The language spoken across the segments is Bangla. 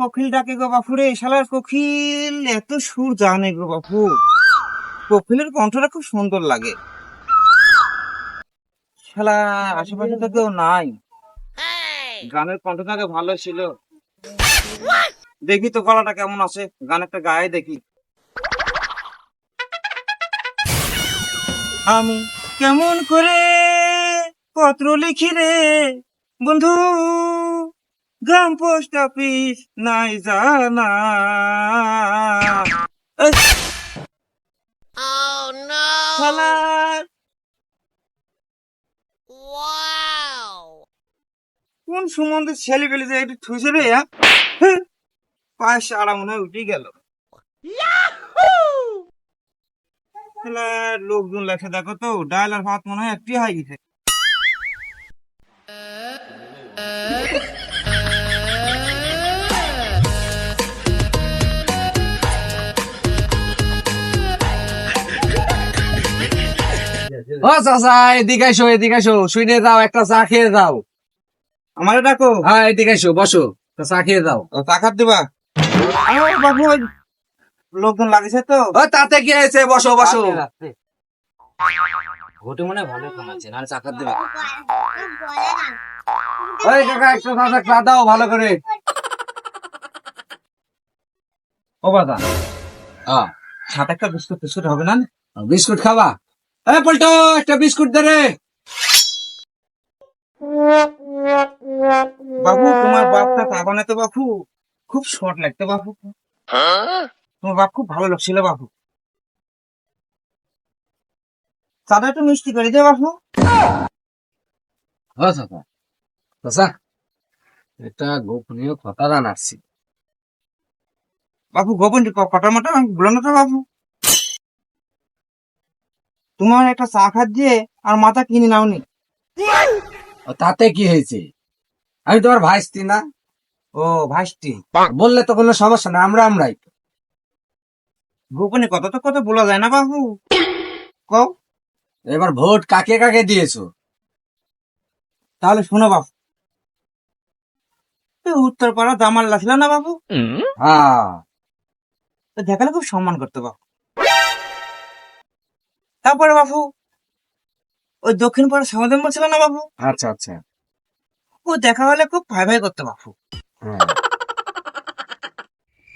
কোকিল ডাকে গো বাপু রে, শালার কোকিল, এত সুর জানে গো বাপু। কোকিলের কণ্ঠটা খুব সুন্দর লাগে। শালা, আশেপাশে তো কেউ নাই। গানের কণ্ঠটাকে ভালো ছিল। দেখি তো গলাটা কেমন আছে, গান একটা গায়ে দেখি। আমি কেমন করে পত্র লিখি রে, বন্ধু? গ্রাম পোস্ট অফিস নাই জানা Oh no! শালার Wow! কোন সুমন্দের ছেলে পেলে যে একটু ঠুসে রে হ্যাঁ? হ্যাঁ, পায়ে সারা মনে হয় উঠে গেল। শালার, লোকজন লেখে দেখো তো ডাল আর ভাত মনে হয় একটি হয়ে গেছে। ও চাচা এদিকে আসো এদিকে আসো শুনে দাও একটা চা খেয়ে দাও আমারে ডাকো। হ্যাঁ এদিকে আসো বসো। চা খেয়ে দাও ও, টাকার দিবা? বাবু লোকজন তো। ও তাতে কি হয়েছে? বসো বসো। ঘটে মনে ভালো কামাচ্ছে না চাকার দিবা। ওই কাকা একটা চা চা দাও ভালো করে। ও বাবা। হ্যাঁ সাত একটা বিস্কুট টিস্কুট হবে না? বিস্কুট খাবা? এ পল্টো একটা বিস্কুট দে রে। বাবু তোমার বাপটা কাবানে তো বাপু। খুব শর্ট লাগতো বাপু। তোমার বাপ খুব ভালো লোক ছিল বাপু। চাটা একটু মিষ্টি করে দে বাপু। ও চাচা এটা গোপনীয় কথা জানাচ্ছি। বাপু গোপন কটা মটা? বলো না তো বাপু। তোমার একটা চা খাত দিয়ে আর মাথা কিনে নাওনি। ও, তাতে কি হয়েছে? আমি তোমার ভাইস্তি না? ও ভাইস্টি বললে তো কোনো সমস্যা না আমরা আমরাই। গোপনে কত তো কথা বলা যায় না বাবু কও। এবার ভোট কাকে কাকে দিয়েছ? তাহলে শোনো বাবু এই উত্তর পাড়া দামাল্লা ছিল না বাবু হ্যাঁ। তো দেখালে খুব সম্মান করতে বাবু তারপরে বাবু ওই দক্ষিণ পাড়া সমাধান ছিল না বাবু আচ্ছা আচ্ছা। ও দেখা হলে খুব ভাই ভাই করতো বাবু হ্যাঁ।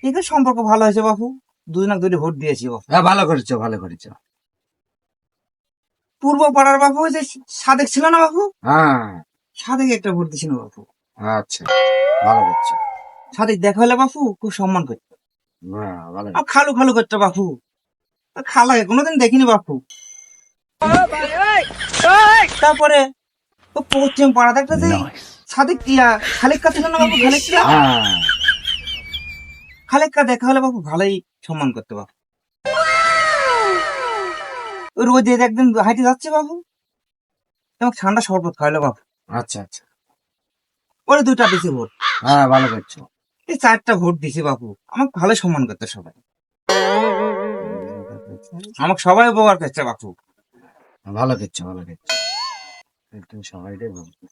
এদের সম্পর্ক ভালো হয়েছে বাবু দুই না দুটি ভোট দিয়েছি বাবু হ্যাঁ ভালো করেছ ভালো করেছ। পূর্ব পাড়ার বাবু যে সাদেক ছিল না বাবু হ্যাঁ। সাদেক একটা ভোট দিছিল বাবু আচ্ছা ভালো করছ। সাদেক দেখা হলে বাবু খুব সম্মান করতো। হ্যাঁ ভালো খালু খালু করতো বাপু। আর খালাকে কোনোদিন দেখিনি বাপু। তারপরে ও পশ্চিম পাড়াতে একটা যে সাদিক টিয়া খালেক্কা ছিল না বাবু খালেক্কা হ্যাঁ। খালেক্কা দেখা হলে বাবু ভালোই সম্মান করতে বাপু। রোজ একদিন হাইটে যাচ্ছে বাবু এবং ঠান্ডা শরবত খাইলো বাবু আচ্ছা আচ্ছা। ওরে দুটা দিছি ভোট। হ্যাঁ ভালো করছ। এই চারটা ভোট দিছি বাপু। আমাকে ভালো সম্মান করতে সবাই। আমাকে সবাই উপকার করছে বাপু। ভালো করছ ভালো করছ।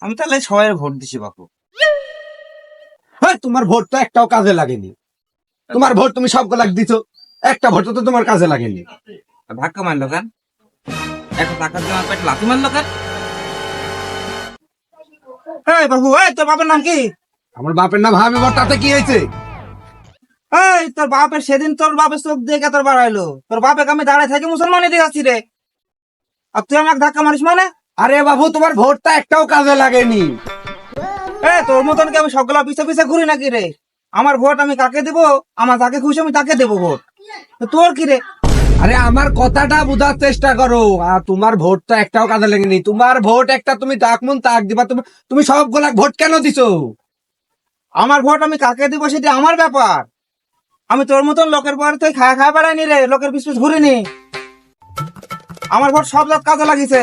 আমি তাহলে সবাই ভোট দিছি বাপু। হ্যাঁ তোমার ভোট তো একটাও কাজে লাগেনি। তোমার ভোট তুমি সব লাগ দিছো। একটা ভোট তো তোমার কাজে লাগেনি। ধাক্কা মারলো কেন? একটা টাকা আমার পেটে লাথি মারলো কেন? এই বাবু এই তোর বাপের নাম কি? আমার বাপের নাম হাবি ভোট তাতে কি হয়েছে? এই তোর বাপের সেদিন তোর বাপের চোখ দিয়ে তোর বাড়াইলো তোর বাপে আমি দাঁড়ায় থাকি মুসলমানই দেখাচ্ছি রে। আর তুই আমাকে ধাক্কা মারিস মানে? আরে বাবু তোমার ভোটটা একটাও কাজে লাগেনি। এ তোর মতন কি আমি সবগুলা পিছে পিছে ঘুরি নাকি রে? আমার ভোট আমি কাকে দেব? আমার যাকে খুশি আমি তাকে দেবো ভোট। তোর কি রে? আরে আমার কথাটা বোঝার চেষ্টা করো। আর তোমার ভোটটা একটাও কাজে লাগেনি। তোমার ভোট একটা তুমি তাক মন তাক দিবা। তুমি তুমি সবগুলা ভোট কেন দিছো? আমার ভোট আমি কাকে দিব সেটা আমার ব্যাপার। আমি তোর মতন লোকের পরে তুই খায় খায়া বেড়াইনি রে লোকের পিছ পিছ ঘুরিনি। আমার ভোট সব জাত কাজে লাগিছে।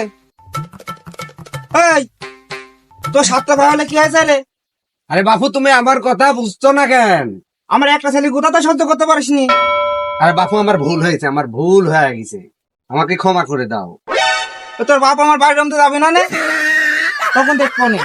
এই তোর সাতটা ভাই হলে কি হয়েছে রে? আরে বাপু তুমি আমার কথা বুঝছ না কেন? আমার একটা ছেলে গোটাতে সহ্য করতে পারিসনি। আরে বাপু আমার ভুল হয়েছে আমার ভুল হয়ে গেছে। আমাকে ক্ষমা করে দাও। তো তোর বাপ আমার বাড়ির রমতে যাবে না নে? তখন দেখব নি।